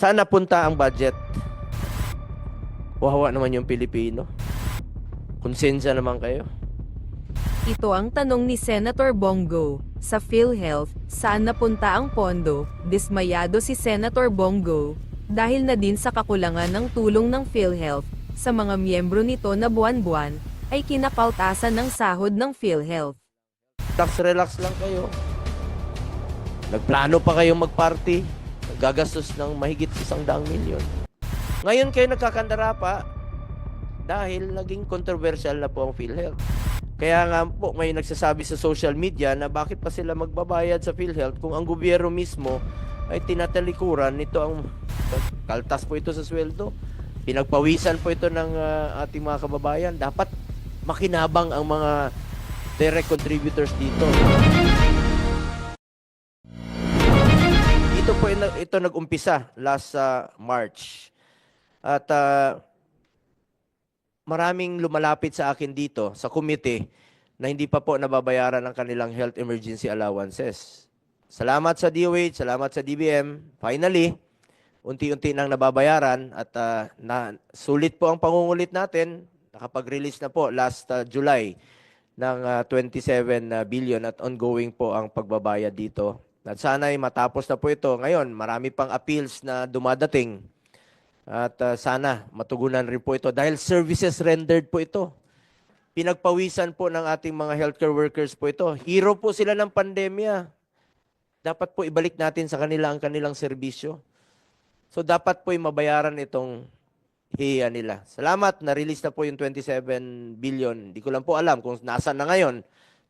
Saan napunta ang budget? Wawa naman yung Pilipino. Konsensya naman kayo. Ito ang tanong ni Senator Bongo. Sa PhilHealth, saan napunta ang pondo? Dismayado si Senator Bongo dahil na din sa kakulangan ng tulong ng PhilHealth sa mga miyembro nito na buwan-buwan ay kinapaltasan ng sahod ng PhilHealth. Relax, relax lang kayo. Nagplano pa kayong magparty. Gagastos ng mahigit isang daang milyon. Ngayon kayo nagkakandara pa dahil naging controversial na po ang PhilHealth. Kaya nga po may nagsasabi sa social media na bakit pa sila magbabayad sa PhilHealth kung ang gobyerno mismo ay tinatalikuran nito ang kaltas po ito sa sweldo. Pinagpawisan po ito ng ah, ating mga kababayan. Dapat makinabang ang mga direct contributors dito. Po ito nag-umpisa last sa March. At ah, maraming lumalapit sa akin dito sa committee na hindi pa po nababayaran ang kanilang health emergency allowances. Salamat sa DOH, salamat sa DBM. Finally, unti-unti nang nababayaran at ah, na, sulit po ang pangungulit natin. Nakapag-release na po last ah, July ng ah, 27 na billion at ongoing po ang pagbabayad dito. At sana'y matapos na po ito. Ngayon, marami pang appeals na dumadating. At ah, sana matugunan rin po ito dahil services rendered po ito. Pinagpawisan po ng ating mga healthcare workers po ito. Hero po sila ng pandemya. Dapat po ibalik natin sa kanila ang kanilang serbisyo. So dapat po mabayaran itong hiya nila. Salamat, na-release na po yung 27 billion. Hindi ko lang po alam kung nasaan na ngayon.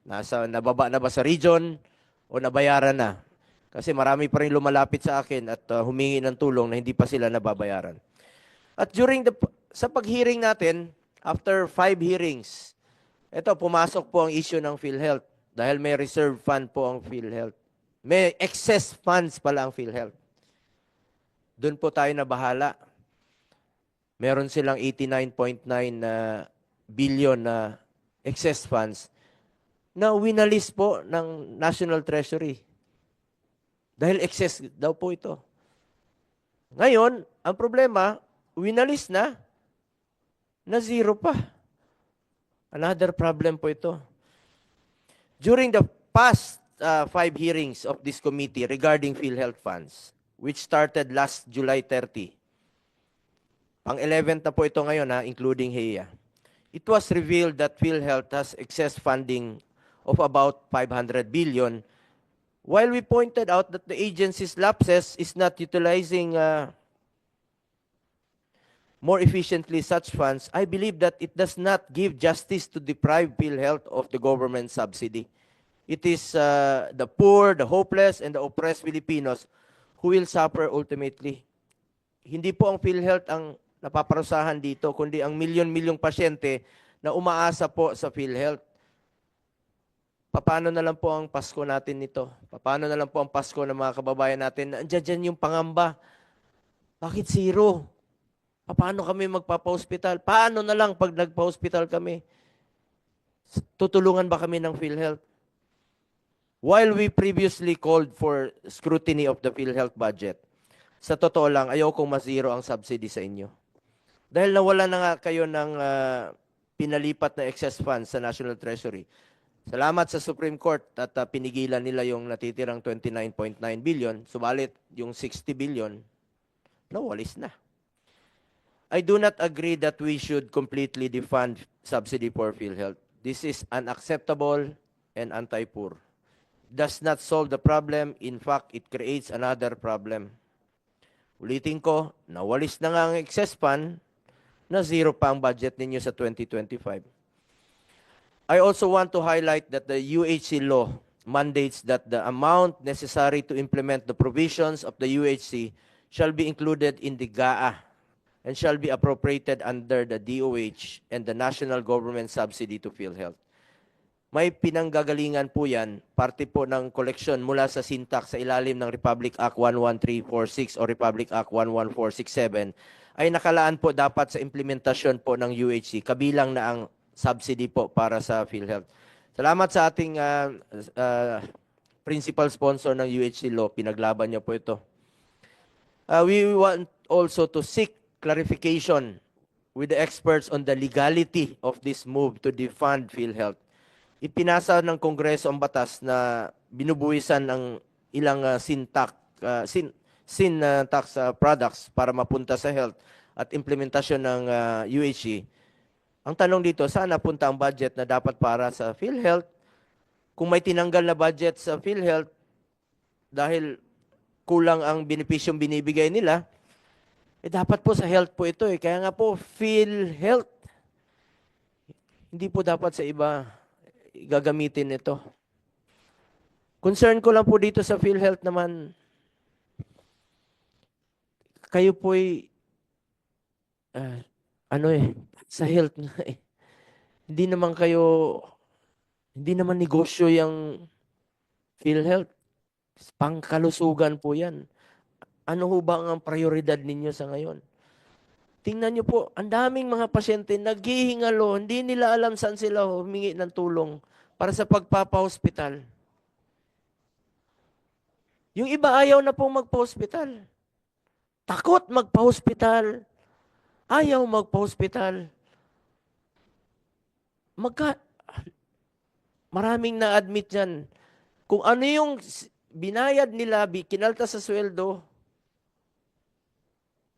Nasa, nababa na ba sa region o nabayaran na. Kasi marami pa rin lumalapit sa akin at uh, humingi ng tulong na hindi pa sila nababayaran. At during the, sa pag-hearing natin, after five hearings, ito, pumasok po ang issue ng PhilHealth dahil may reserve fund po ang PhilHealth. May excess funds pala ang PhilHealth. Doon po tayo na bahala. Meron silang 89.9 na billion na excess funds na winalis po ng National Treasury. Dahil excess daw po ito. Ngayon, ang problema, winalis na, na zero pa. Another problem po ito. During the past uh, five hearings of this committee regarding PhilHealth funds, which started last July 30, pang 11 na po ito ngayon, ha, including HEA, it was revealed that PhilHealth has excess funding of about 500 billion, while we pointed out that the agency's lapses is not utilizing uh, more efficiently such funds, I believe that it does not give justice to deprive PhilHealth of the government subsidy. It is uh, the poor, the hopeless, and the oppressed Filipinos who will suffer ultimately. Hindi po ang PhilHealth ang napaparusahan dito, kundi ang milyon-milyong pasyente na umaasa po sa PhilHealth. Paano na lang po ang Pasko natin nito? Paano na lang po ang Pasko ng mga kababayan natin? Andiyan dyan yung pangamba. Bakit zero? Paano kami magpapa-hospital? Paano na lang pag nagpa-hospital kami? Tutulungan ba kami ng PhilHealth? While we previously called for scrutiny of the PhilHealth budget, sa totoo lang, ayaw kong mazero ang subsidy sa inyo. Dahil nawala na nga kayo ng ah, pinalipat na excess funds sa National Treasury. Salamat sa Supreme Court at ah, pinigilan nila yung natitirang 29.9 billion. Subalit, yung 60 billion, nawalis na. I do not agree that we should completely defund subsidy for PhilHealth. This is unacceptable and anti-poor. Does not solve the problem. In fact, it creates another problem. Ulitin ko, nawalis na nga ang excess fund na zero pa ang budget ninyo sa 2025. I also want to highlight that the UHC law mandates that the amount necessary to implement the provisions of the UHC shall be included in the GAA and shall be appropriated under the DOH and the national government subsidy to PhilHealth. May pinanggagalingan po yan, parte po ng koleksyon mula sa syntax sa ilalim ng Republic Act 11346 o Republic Act 11467 ay nakalaan po dapat sa implementasyon po ng UHC, kabilang na ang subsidy po para sa PhilHealth. Salamat sa ating ah, ah, principal sponsor ng UHC law, pinaglaban niya po ito. Uh, we want also to seek clarification with the experts on the legality of this move to defund PhilHealth. Ipinasa ng Kongreso ang batas na binubuwisan ng ilang uh, sin tax, uh, sin, sin uh, tax uh, products para mapunta sa health at implementasyon ng uh, UHE. Ang tanong dito, saan napunta ang budget na dapat para sa PhilHealth? Kung may tinanggal na budget sa PhilHealth dahil kulang ang benepisyong binibigay nila, eh dapat po sa health po ito eh. Kaya nga po, PhilHealth. Hindi po dapat sa iba gagamitin ito. Concern ko lang po dito sa PhilHealth naman, kayo po'y, ah, ano eh, sa health nga eh. Hindi naman kayo, hindi naman negosyo yung PhilHealth. Pangkalusugan po yan. Ano ho ba ang prioridad ninyo sa ngayon? Tingnan nyo po, ang daming mga pasyente naghihingalo, hindi nila alam saan sila humingi ng tulong para sa pagpapa-hospital. Yung iba ayaw na pong magpa-hospital. Takot magpa-hospital. Ayaw magpa-hospital. Magka... Maraming na-admit dyan. Kung ano yung binayad nila, kinalta sa sweldo,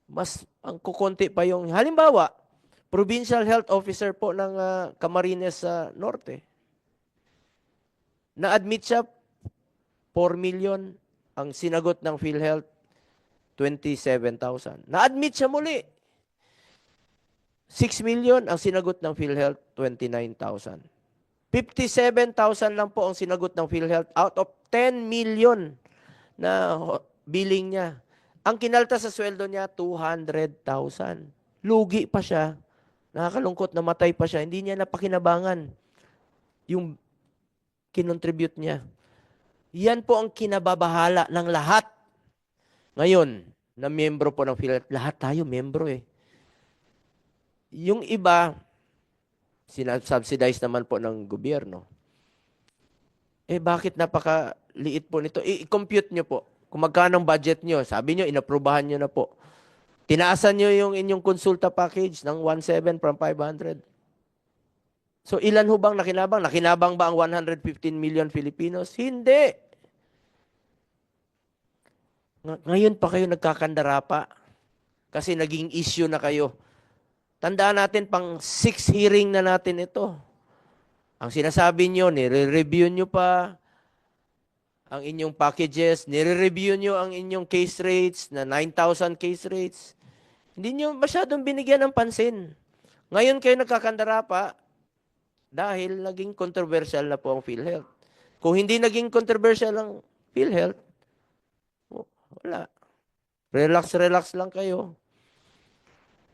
mas ang kukonti pa yung... Halimbawa, provincial health officer po ng ah, Camarines sa Norte. Na-admit siya 4 million ang sinagot ng PhilHealth 27,000. Na-admit siya muli. 6 million ang sinagot ng PhilHealth 29,000. 57,000 lang po ang sinagot ng PhilHealth out of 10 million na billing niya. Ang kinalta sa sweldo niya 200,000. Lugi pa siya. Nakakalungkot na matay pa siya. Hindi niya napakinabangan yung kinontribute niya. Yan po ang kinababahala ng lahat. Ngayon, na miyembro po ng PhilHealth, lahat tayo miyembro eh. Yung iba, sinasubsidize naman po ng gobyerno. Eh bakit napakaliit po nito? I-compute nyo po. Kung magkano ang budget nyo, sabi nyo, inaprubahan nyo na po. Tinaasan nyo yung inyong konsulta package ng 1.7 from 500. So ilan ho bang nakinabang? Nakinabang ba ang 115 million Filipinos? Hindi. Ng- Ngayon pa kayo nagkakandara pa. Kasi naging issue na kayo. Tandaan natin, pang six hearing na natin ito. Ang sinasabi nyo, nire-review nyo pa ang inyong packages, nire-review nyo ang inyong case rates na 9,000 case rates. Hindi nyo masyadong binigyan ng pansin. Ngayon kayo nagkakandara pa dahil naging controversial na po ang PhilHealth. Kung hindi naging controversial ang PhilHealth, wala. Relax, relax lang kayo.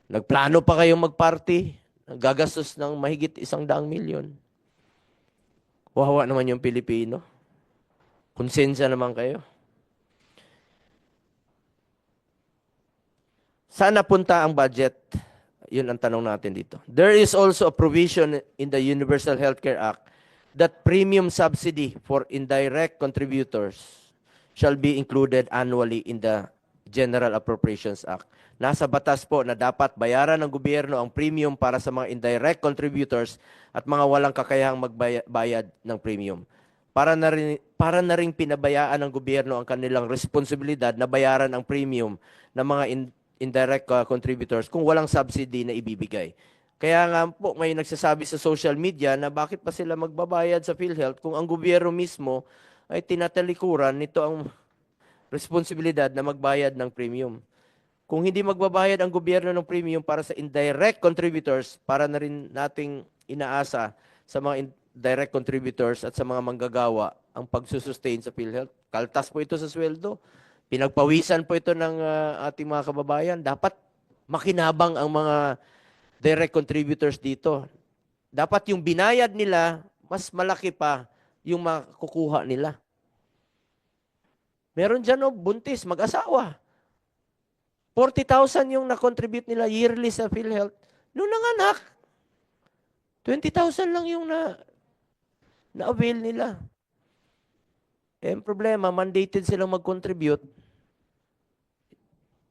Nagplano pa kayong magparty. Gagastos ng mahigit isang daang milyon. Wawa naman yung Pilipino. Konsensya naman kayo. Saan napunta ang budget? Yun ang tanong natin dito. There is also a provision in the Universal Healthcare Act that premium subsidy for indirect contributors shall be included annually in the General Appropriations Act. Nasa batas po na dapat bayaran ng gobyerno ang premium para sa mga indirect contributors at mga walang kakayahang magbayad ng premium. Para na rin, para na rin pinabayaan ng gobyerno ang kanilang responsibilidad na bayaran ang premium ng mga in- indirect uh, contributors kung walang subsidy na ibibigay. Kaya nga po may nagsasabi sa social media na bakit pa sila magbabayad sa PhilHealth kung ang gobyerno mismo ay tinatalikuran nito ang responsibilidad na magbayad ng premium. Kung hindi magbabayad ang gobyerno ng premium para sa indirect contributors, para na rin nating inaasa sa mga indirect contributors at sa mga manggagawa ang pagsusustain sa PhilHealth. Kaltas po ito sa sweldo. Pinagpawisan po ito ng ah, ating mga kababayan. Dapat makinabang ang mga direct contributors dito. Dapat yung binayad nila, mas malaki pa yung makukuha nila. Meron dyan, oh, buntis, mag-asawa. 40,000 yung na-contribute nila yearly sa PhilHealth. Noong nanganak, 20,000 lang yung na na-avail nila. Eh, problema, mandated silang mag-contribute.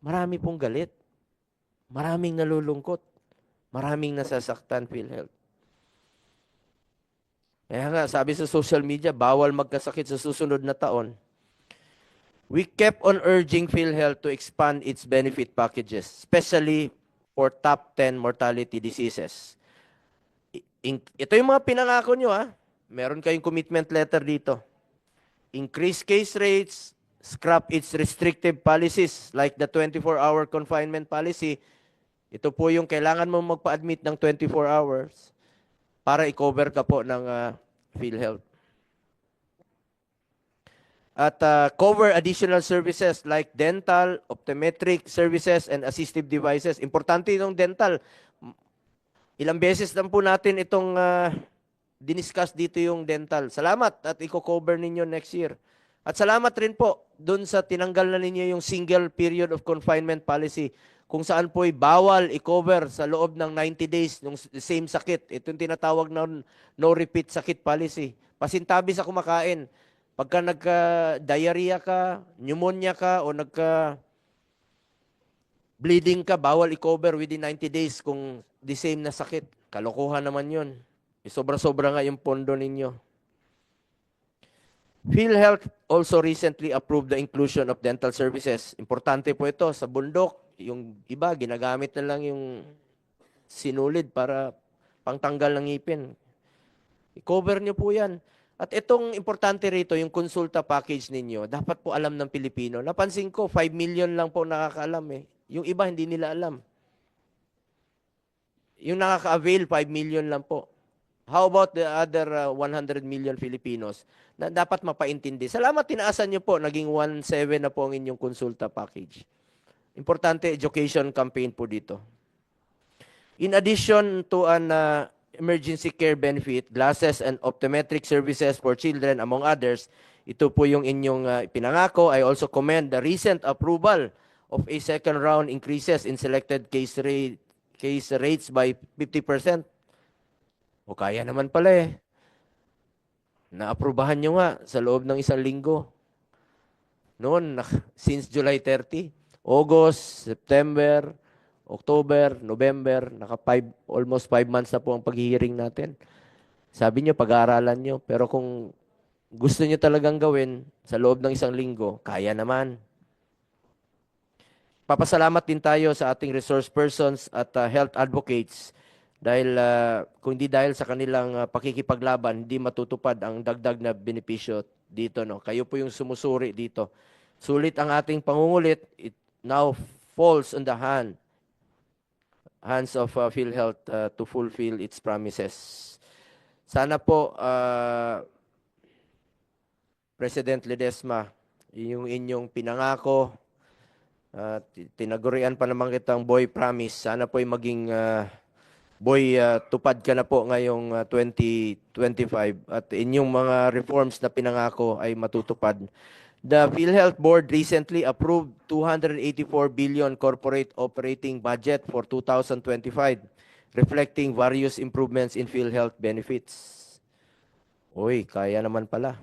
marami pong galit. Maraming nalulungkot. Maraming nasasaktan, PhilHealth. Kaya nga, sabi sa social media, bawal magkasakit sa susunod na taon. We kept on urging PhilHealth to expand its benefit packages, especially for top 10 mortality diseases. Ito yung mga pinangako nyo, ha? Meron kayong commitment letter dito. Increase case rates, scrap its restrictive policies like the 24-hour confinement policy. Ito po yung kailangan mo magpa-admit ng 24 hours para i-cover ka po ng ah, PhilHealth. At ah, cover additional services like dental, optometric services, and assistive devices. Importante yung dental. Ilang beses lang po natin itong ah, diniscuss dito yung dental. Salamat at i-cover ninyo next year. At salamat rin po doon sa tinanggal na ninyo yung single period of confinement policy kung saan po'y bawal i-cover sa loob ng 90 days s- same sakit. Ito yung tinatawag na no repeat sakit policy. Pasintabi sa kumakain. Pagka nagka-diarrhea ka, pneumonia ka, o nagka bleeding ka, bawal i-cover within 90 days kung the same na sakit. Kalokohan naman yun. Eh, Sobra-sobra nga yung pondo ninyo. PhilHealth also recently approved the inclusion of dental services. Importante po ito sa bundok. Yung iba, ginagamit na lang yung sinulid para pangtanggal ng ngipin. I-cover nyo po yan. At itong importante rito, yung konsulta package ninyo, dapat po alam ng Pilipino. Napansin ko, 5 million lang po nakakaalam eh. Yung iba, hindi nila alam. Yung nakaka-avail, 5 million lang po. How about the other uh, 100 million Filipinos na dapat mapaintindi? Salamat, tinaasan nyo po. Naging 1.7 na po ang inyong konsulta package. Importante, education campaign po dito. In addition to an uh, emergency care benefit, glasses and optometric services for children, among others, ito po yung inyong uh, pinangako. I also commend the recent approval of a second round increases in selected case rate case rates by 50%. O kaya naman pala eh. Naaprubahan nyo nga sa loob ng isang linggo. Noon, since July 30, August, September, October, November, naka five, almost five months na po ang paghihiring natin. Sabi nyo, pag-aaralan nyo. Pero kung gusto nyo talagang gawin sa loob ng isang linggo, kaya naman. Papasalamat din tayo sa ating resource persons at uh, health advocates dahil uh, kung hindi dahil sa kanilang uh, pakikipaglaban, hindi matutupad ang dagdag na benepisyo dito. No? Kayo po yung sumusuri dito. Sulit ang ating pangungulit. It now falls on the hand hands of uh, PhilHealth uh, to fulfill its promises. Sana po, uh, President Ledesma, yung inyong pinangako, uh, ti- tinagurian pa naman kitang boy promise. Sana po ay maging uh, boy uh, tupad ka na po ngayong uh, 2025 at inyong mga reforms na pinangako ay matutupad. The PhilHealth Board recently approved 284 billion corporate operating budget for 2025, reflecting various improvements in PhilHealth benefits. Uy, kaya naman pala.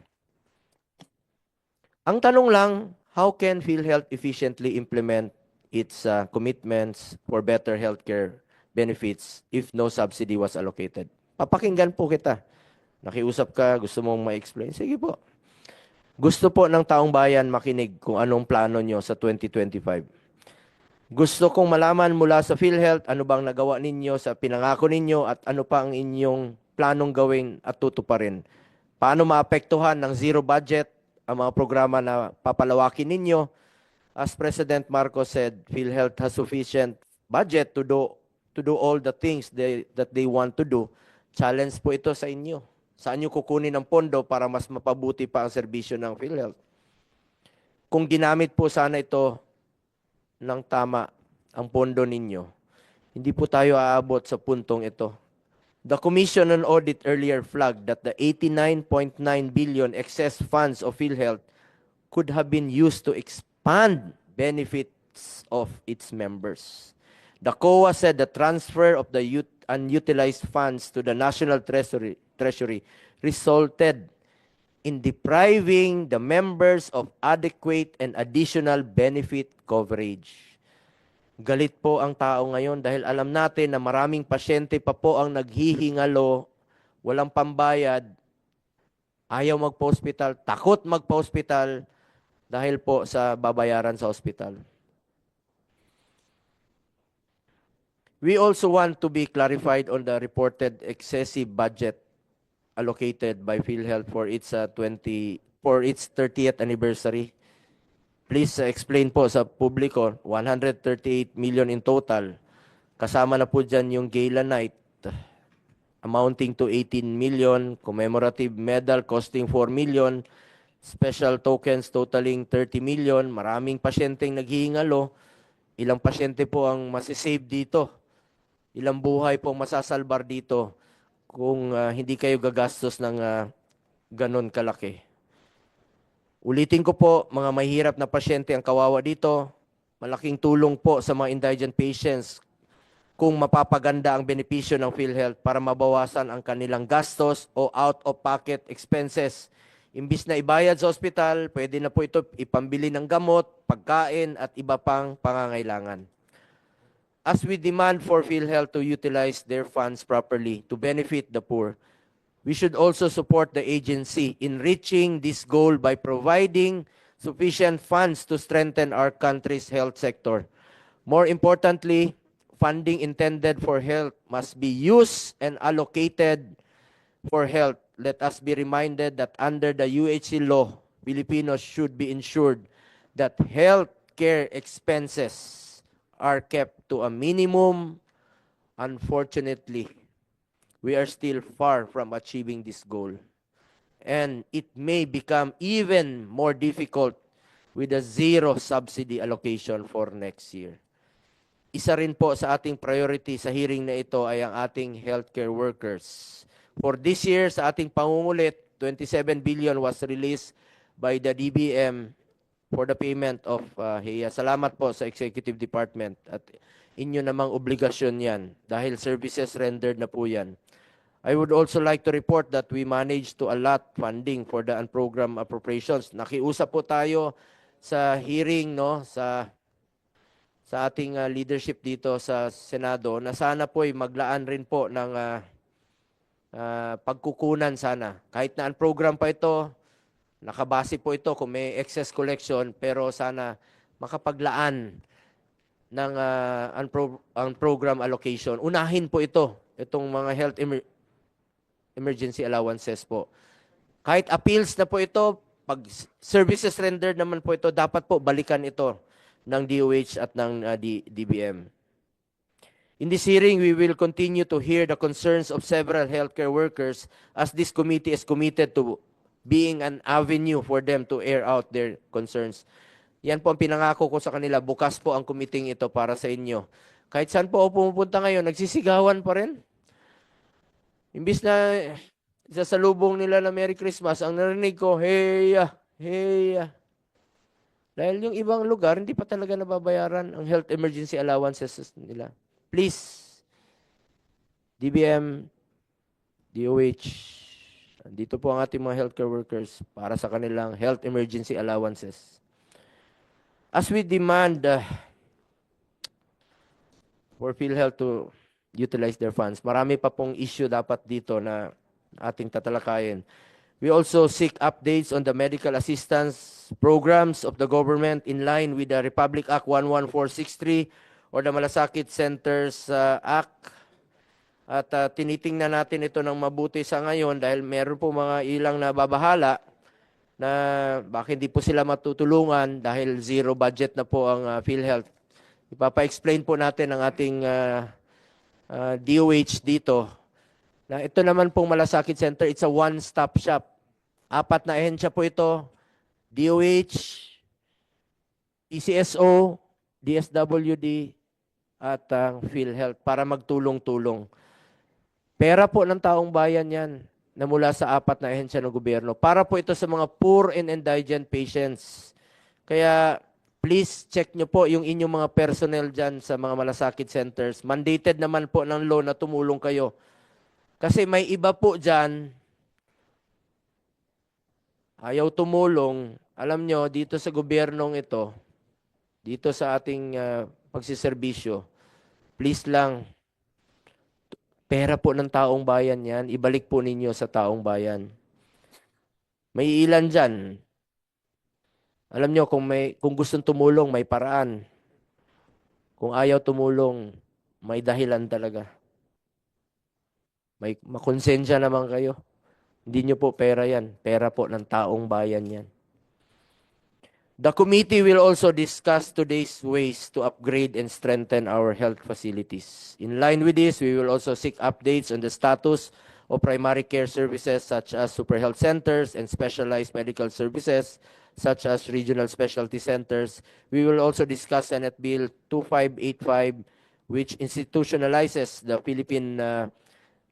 Ang tanong lang, how can PhilHealth efficiently implement its uh, commitments for better healthcare benefits if no subsidy was allocated? Papakinggan po kita. Nakiusap ka, gusto mong ma-explain? Sige po. Gusto po ng taong bayan makinig kung anong plano nyo sa 2025. Gusto kong malaman mula sa PhilHealth ano bang nagawa ninyo sa pinangako ninyo at ano pa ang inyong planong gawin at tutuparin. Paano maapektuhan ng zero budget ang mga programa na papalawakin ninyo. As President Marcos said, PhilHealth has sufficient budget to do to do all the things they, that they want to do. Challenge po ito sa inyo. Saan nyo kukunin ang pondo para mas mapabuti pa ang serbisyo ng PhilHealth? Kung ginamit po sana ito ng tama ang pondo ninyo, hindi po tayo aabot sa puntong ito. The Commission on Audit earlier flagged that the 89.9 billion excess funds of PhilHealth could have been used to expand benefits of its members. The COA said the transfer of the ut- unutilized funds to the National Treasury, Treasury resulted in depriving the members of adequate and additional benefit coverage. Galit po ang tao ngayon dahil alam natin na maraming pasyente pa po ang naghihingalo, walang pambayad, ayaw magpa-hospital, takot magpa-hospital dahil po sa babayaran sa hospital. We also want to be clarified on the reported excessive budget allocated by PhilHealth for its uh, 20 for its 30th anniversary. Please uh, explain po sa publiko, 138 million in total. Kasama na po dyan yung gala night amounting to 18 million, commemorative medal costing 4 million, special tokens totaling 30 million, maraming pasyenteng naghihingalo. Ilang pasyente po ang masisave dito? Ilang buhay po masasalbar dito kung ah, hindi kayo gagastos ng ah, ganon kalaki? Ulitin ko po, mga mahirap na pasyente ang kawawa dito. Malaking tulong po sa mga indigent patients kung mapapaganda ang benepisyo ng PhilHealth para mabawasan ang kanilang gastos o out-of-pocket expenses. Imbis na ibayad sa ospital, pwede na po ito ipambili ng gamot, pagkain at iba pang pangangailangan. As we demand for PhilHealth to utilize their funds properly to benefit the poor, we should also support the agency in reaching this goal by providing sufficient funds to strengthen our country's health sector. More importantly, funding intended for health must be used and allocated for health. Let us be reminded that under the UHC law, Filipinos should be ensured that health care expenses are kept to a minimum. Unfortunately, we are still far from achieving this goal. And it may become even more difficult with a zero subsidy allocation for next year. Isa rin po sa ating priority sa hearing na ito ay ang ating healthcare workers. For this year, sa ating pangungulit, 27 billion was released by the DBM for the payment of uh, HEA. Salamat po sa Executive Department at inyo namang obligasyon yan dahil services rendered na po yan. I would also like to report that we managed to allot funding for the unprogrammed appropriations. Nakiusap po tayo sa hearing no sa sa ating uh, leadership dito sa Senado na sana po ay maglaan rin po ng uh, uh, pagkukunan sana. Kahit na unprogram pa ito, nakabase po ito kung may excess collection pero sana makapaglaan ng uh, unpro- unprogram allocation. Unahin po ito, itong mga health emer- emergency allowances po. Kahit appeals na po ito, pag services rendered naman po ito, dapat po balikan ito ng DOH at ng uh, D- DBM. In this hearing, we will continue to hear the concerns of several healthcare workers as this committee is committed to being an avenue for them to air out their concerns. Yan po ang pinangako ko sa kanila. Bukas po ang committee ito para sa inyo. Kahit saan po ako pumupunta ngayon, nagsisigawan pa rin. Imbis na sasalubong nila na Merry Christmas, ang narinig ko, hey, ah, hey. ah." Dahil yung ibang lugar, hindi pa talaga nababayaran ang health emergency allowances nila. Please, DBM, DOH, dito po ang ating mga healthcare workers para sa kanilang health emergency allowances. As we demand uh, for PhilHealth to utilize their funds, marami pa pong issue dapat dito na ating tatalakayin. We also seek updates on the medical assistance programs of the government in line with the Republic Act 11463 or the Malasakit Centers uh, Act. At uh, tinitingnan natin ito ng mabuti sa ngayon dahil meron po mga ilang nababahala na bakit hindi po sila matutulungan dahil zero budget na po ang uh, PhilHealth. Ipapa-explain po natin ang ating uh, uh, DOH dito na ito naman pong Malasakit Center, it's a one-stop shop. Apat na ahensya po ito, DOH, PCSO, DSWD, at ang PhilHealth para magtulong-tulong. Pera po ng taong bayan yan na mula sa apat na ahensya ng gobyerno. Para po ito sa mga poor and indigent patients. Kaya please check nyo po yung inyong mga personnel dyan sa mga malasakit centers. Mandated naman po ng law na tumulong kayo. Kasi may iba po dyan, ayaw tumulong. Alam nyo, dito sa gobyernong ito, dito sa ating uh, pagsiservisyo, please lang, pera po ng taong bayan yan, ibalik po ninyo sa taong bayan. May ilan dyan. Alam nyo, kung, may, kung gustong tumulong, may paraan. Kung ayaw tumulong, may dahilan talaga. May makonsensya naman kayo. Hindi nyo po pera yan. Pera po ng taong bayan yan. The committee will also discuss today's ways to upgrade and strengthen our health facilities. In line with this, we will also seek updates on the status of primary care services such as super health centers and specialized medical services such as regional specialty centers. We will also discuss Senate Bill 2585 which institutionalizes the Philippine uh,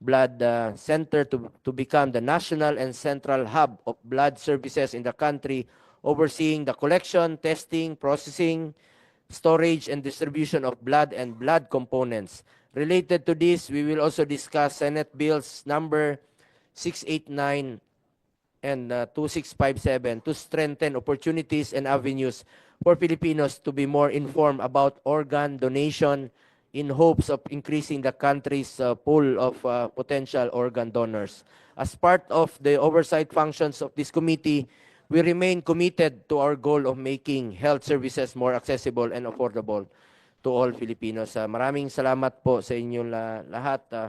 Blood uh, Center to, to become the national and central hub of blood services in the country overseeing the collection, testing, processing, storage, and distribution of blood and blood components. Related to this, we will also discuss Senate Bills number 689 and uh, 2657 to strengthen opportunities and avenues for Filipinos to be more informed about organ donation in hopes of increasing the country's uh, pool of uh, potential organ donors. As part of the oversight functions of this committee, we remain committed to our goal of making health services more accessible and affordable to all Filipinos. Uh, maraming salamat po sa inyong la- lahat. Uh,